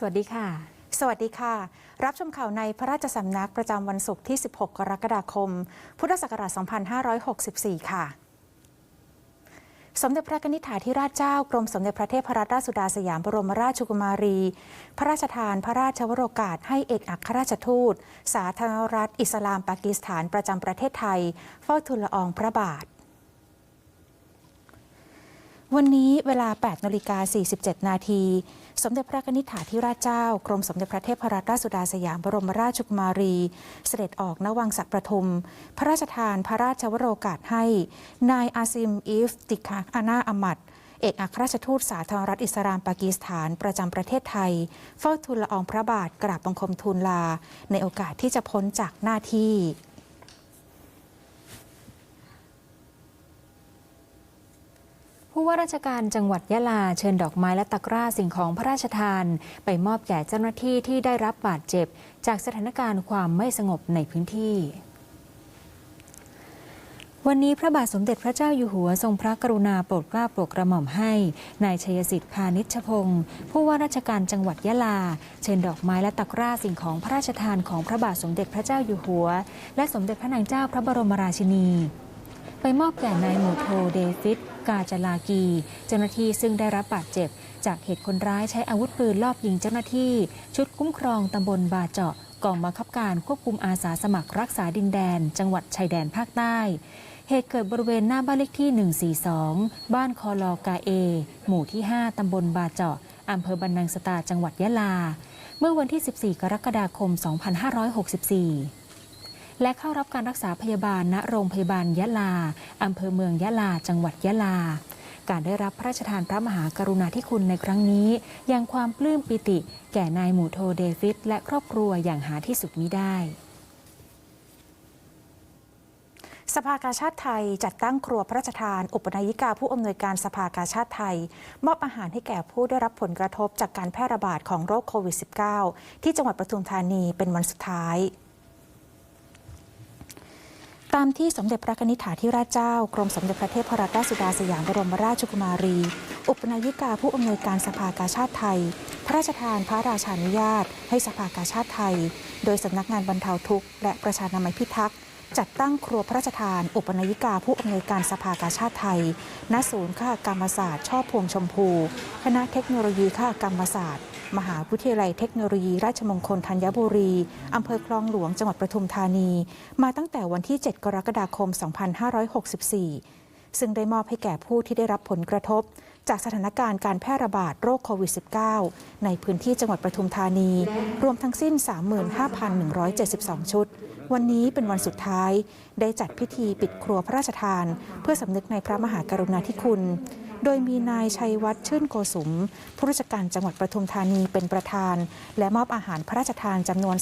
สวัสดีค่ะ สวัสดีค่ะ รับชมข่าวในพระราชสำนักประจำวันศุกร์ที่ 16 กรกฎาคม พุทธศักราช 2564 ค่ะ สมเด็จพระนิธิถาธิราชเจ้ากรมสมเด็จพระเทพรัตนราชสุดาสยามบรมราชกุมารี พระราชทานพระราชวโรกาสให้เอกอัครราชทูต สาธารณรัฐ อิสลามปากีสถานประจำประเทศไทย เฝ้าทูลละอองพระบาท วันนี้เวลา 8นาฬิกา47 นาที สมเด็จพระนิธิถาธิราชเจ้า กรมสมเด็จพระเทพรัตนราชสุดาสยามบรมราชกุมารี เสด็จออกณวังสักประทุม พระราชทานพระราชวโรกาสให้ นายอาซิมอีฟติคาอานาอามัดเอกอัครราชทูตสาธารณรัฐอิสลามปากีสถานประจำประเทศไทย เฝ้าทูลละอองพระบาทกราบบังคมทูลลา ในโอกาสที่จะพ้นจากหน้าที่ ว่าราชการจังหวัดยะลาเชิญดอกไม้และตะกร้าสิ่งของพระราชทาน ไปมอบแก่เจ้าหน้าที่ที่ได้รับบาดเจ็บ จากสถานการณ์ความไม่สงบในพื้นที่วันนี้พระบาทสมเด็จพระเจ้าอยู่หัวทรงพระกรุณาโปรดเกล้าโปรดกระหม่อมให้นายชัยสิทธิ์พานิชพงศ์ผู้ว่าราชการจังหวัดยะลา เชิญดอกไม้และตะกร้าสิ่งของพระราชทานของพระบาทสมเด็จพระเจ้าอยู่หัว และสมเด็จพระนางเจ้าพระบรมราชินี ไปมอบแก่นายหมูโทเดฟิด กาจลากี เจ้าหน้าที่ซึ่งได้รับบาดเจ็บ จากเหตุคนร้ายใช้อาวุธปืนลอบยิงเจ้าหน้าที่ ชุดคุ้มครองตำบลบาเจาะกองบังคับการควบคุมอาสาสมัครรักษาดินแดน จังหวัดชายแดนภาคใต้ เหตุเกิดบริเวณหน้าบ้านเลขที่ 142 บ้านคอลอกาเอ หมู่ที่ 5 ตำบลบาเจาะอำเภอบันนังสตาจังหวัดยะลา เมื่อวันที่ 14 กรกฎาคม 2564 และเข้ารับการรักษาพยาบาลณโรงพยาบาลยะลา อำเภอเมืองยะลา จังหวัดยะลา การได้รับพระราชทานพระมหากรุณาธิคุณในครั้งนี้ ยังความปลื้มปิติ แก่นายหมูโทเดฟิดและครอบครัวอย่างหาที่สุดมิได้สภากาชาติไทยจัดตั้งครัวพระราชทาน อุปนายิกาผู้อำนวยการสภากาชาติไทย มอบอาหารให้แก่ผู้ได้รับผลกระทบจากการแพร่ระบาดของโรคโควิด -19 ที่จังหวัดปทุมธานีเป็นวันสุดท้าย ตามที่สมเด็จพระนิธิถาธิราชเจ้า กรมสมเด็จพระเทพรัตนราชสุดาสยามบรมราชกุมารี อุปนายิกาผู้อำนวยการสภากาชาติไทย พระราชทานพระราชานุญาต ให้สภากาชาติไทย โดยสำนักงานบรรเทาทุกข์และประชานามัยพิทักษ์จัดตั้งครัวพระราชทาน อุปนายิกาผู้อำนวยการสภากาชาติไทย ณ ศูนย์ข้ากรรมศาสตร์ ช่อพวงชมพู คณะเทคโนโลยีข้ากรรมศาสตร์ มหาวิทยาลัยเทคโนโลยี ราชมงคลธัญบุรี อำเภอคลองหลวง จังหวัดปทุมธานี มาตั้งแต่วันที่ 7 กรกฎาคม 2564 ซึ่งได้มอบให้แก่ผู้ที่ได้รับผลกระทบ จากสถานการณ์การแพร่ระบาดโรคโควิด -19 ในพื้นที่จังหวัดปทุมธานี รวมทั้งสิ้น 35,172 ชุด วันนี้เป็นวันสุดท้าย ได้จัดพิธีปิดครัวพระราชทาน เพื่อสำนึกในพระมหากรุณาธิคุณ โดยมีนายชัยวัฒน์ชื่นโกสุม ผู้ราชการจังหวัดปทุมธานีเป็นประธาน และมอบอาหารพระราชทานจำนวน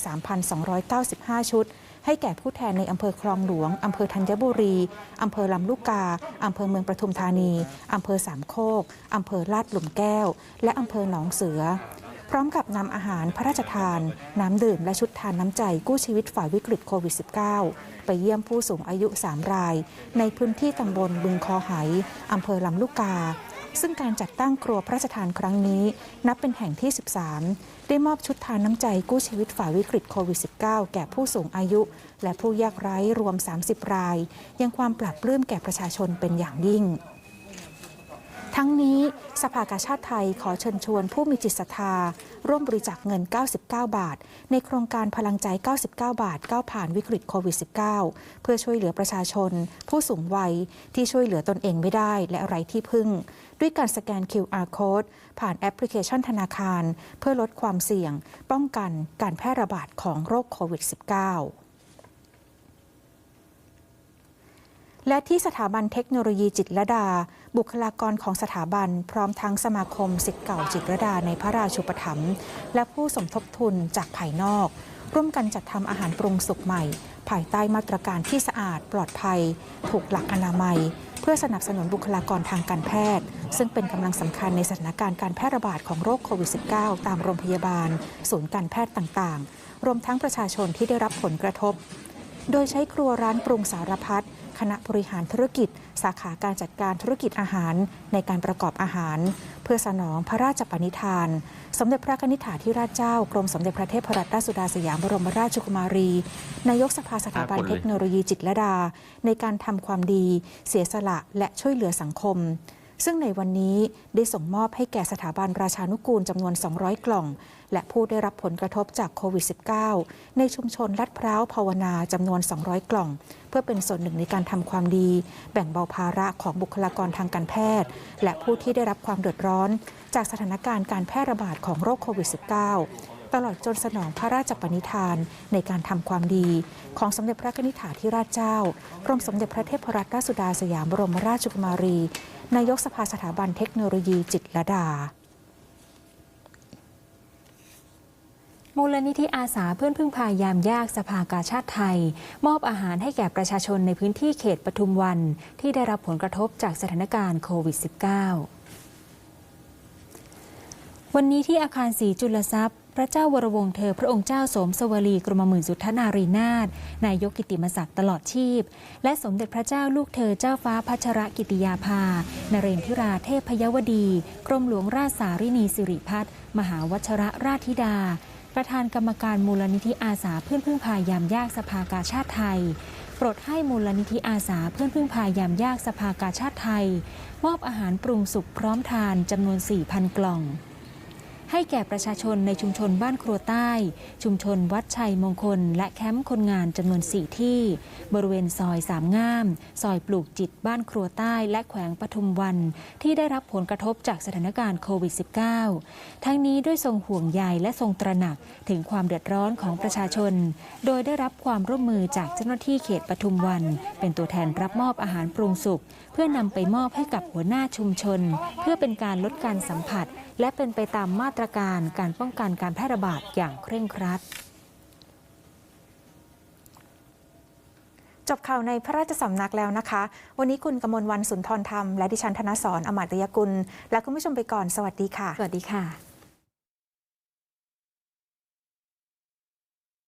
3,295 ชุด ให้แก่ผู้แทนในอำเภอคลองหลวงอำเภอธัญบุรี อำเภอลำลูกกาอำเภอเมืองปทุมธานีอำเภอสามโคกอำเภอลาดหลุมแก้ว และอำเภอหนองเสือพร้อมกับนำอาหารพระราชทาน น้ำดื่มและชุดทานน้ำใจกู้ชีวิตฝ่ายวิกฤตโควิด -19 ไปเยี่ยมผู้สูงอายุ 3 ราย ในพื้นที่ตำบลบึงคอไหอำเภอลำลูกกา ซึ่งการจัดตั้งครัวพระราชทานครั้งนี้ นับเป็นแห่งที่ 13 ได้มอบชุดทานน้ำใจกู้ชีวิตฝ่าวิกฤตโควิด -19 แก่ผู้สูงอายุ และผู้ยากไร้รวม 30 ราย ยังความปรับปลื้มแก่ประชาชนเป็นอย่างยิ่ง ทั้งนี้สภากาชาติไทยขอเชิญชวนผู้มีจิตศรัทธา ร่วมบริจาคเงิน 99 บาท ในโครงการพลังใจ 99 บาทก้าวผ่านวิกฤตโควิด -19 เพื่อช่วยเหลือประชาชน ผู้สูงวัยที่ช่วยเหลือตนเองไม่ได้และไร้ที่พึ่ง ด้วยการสแกน QR code ผ่านแอปพลิเคชันธนาคาร เพื่อลดความเสี่ยง ป้องกันการแพร่ระบาดของโรคโควิด -19 และที่สถาบันเทคโนโลยีจิตรดา บุคลากรของสถาบัน พร้อมทั้งสมาคมสิทธิ์เก่าจิตรดาในพระราชูปถัมภ์และผู้สมทบทุนจากภายนอก ร่วมกันจัดทำอาหารปรุงสุกใหม่ ภายใต้มาตรการที่สะอาดปลอดภัย ถูกหลักอนามัย เพื่อสนับสนุนบุคลากรทางการแพทย์ ซึ่งเป็นกำลังสำคัญในสถานการณ์การแพร่ระบาดของโรคโควิด -19 ตามโรงพยาบาล ศูนย์การแพทย์ต่างๆ รวมทั้งประชาชนที่ได้รับผลกระทบ โดยใช้ครัวร้านปรุงสารพัด คณะบริหารธุรกิจ สาขาการจัดการธุรกิจอาหารในการประกอบอาหาร เพื่อสนองพระราชปณิธาน สมเด็จพระนิธิถาธิราชเจ้ากรมสมเด็จพระเทพรัตนราชสุดาสยามบรมราชกุมารี นายกสภาสถาบันเทคโนโลยีจิตรลดา ในการทำความดี เสียสละและช่วยเหลือสังคม ซึ่งในวันนี้ได้ส่งมอบให้แก่สถาบันราชานุกูลจำนวน 200 กล่อง และผู้ได้รับผลกระทบจากโควิด -19 ในชุมชนลัดพร้าวภาวนาจำนวน 200 กล่อง เพื่อเป็นส่วนหนึ่งในการทำความดี แบ่งเบาภาระของบุคลากรทางการแพทย์ และผู้ที่ได้รับความเดือดร้อน จากสถานการณ์การแพร่ระบาดของโรคโควิด -19 ตลอดจนสนองพระราชปณิธานในการทำความดี ของสมเด็จพระนิธิถาธิราชเจ้ากรมสมเด็จพระเทพรัตนราชสุดาสยามบรมราชกุมารี นายกสภาสถาบันเทคโนโลยีจิตรดามูลนิธิอาสาเพื่อนพึ่งพายามยากสภากาชาติไทย มอบอาหารให้แก่ประชาชนในพื้นที่เขตปทุมวัน ที่ได้รับผลกระทบจากสถานการณ์โควิด -19 วันนี้ที่อาคารศรีจุลทรัพย์ พระเจ้าวรวงเธอพระองค์เจ้าสมสวลีกรมหมื่นสุทธนารีนาถนายกกิติมศักดิ์ตลอดชีพ และสมเด็จพระเจ้าลูกเธอเจ้าฟ้าพัชรกิติยาภา นเรนทิราเทพพยวดี กรมหลวงราชสารินีสิริพัฒน์มหาวชระราชธิดา ประธานกรรมการมูลนิธิอาสาเพื่อนพึ่งพายามยากสภากาชาติไทยโปรดให้มูลนิธิอาสาเพื่อนพึ่งพายามยากสภากาชาติไทย มอบอาหารปรุงสุกพร้อมทานจำนวน 4,000 กล่อง ให้แก่ประชาชนในชุมชนบ้านครัวใต้ ชุมชนวัดชัยมงคล และแคมป์คนงานจำนวน 4 ที่ บริเวณซอยสามง่าม ซอยปลูกจิตบ้านครัวใต้ และแขวงปทุมวัน ที่ได้รับผลกระทบจากสถานการณ์โควิด -19 ทั้งนี้ด้วยทรงห่วงใยและทรงตระหนักถึงความเดือดร้อนของประชาชน โดยได้รับความร่วมมือจากเจ้าหน้าที่เขตปทุมวัน เป็นตัวแทนรับมอบอาหารปรุงสุกเพื่อนำไปมอบให้กับหัวหน้าชุมชน เพื่อเป็นการลดการสัมผัสและเป็นไปตามมาตรการการป้องกันการแพร่ระบาดอย่างเคร่งครัดจบข่าวในพระราชสำนักแล้วนะคะ วันนี้คุณกมลวันสุนทรธรรม และดิฉันธนสรอมาตยกุล และคุณผู้ชมไปก่อน สวัสดีค่ะ สวัสดีค่ะ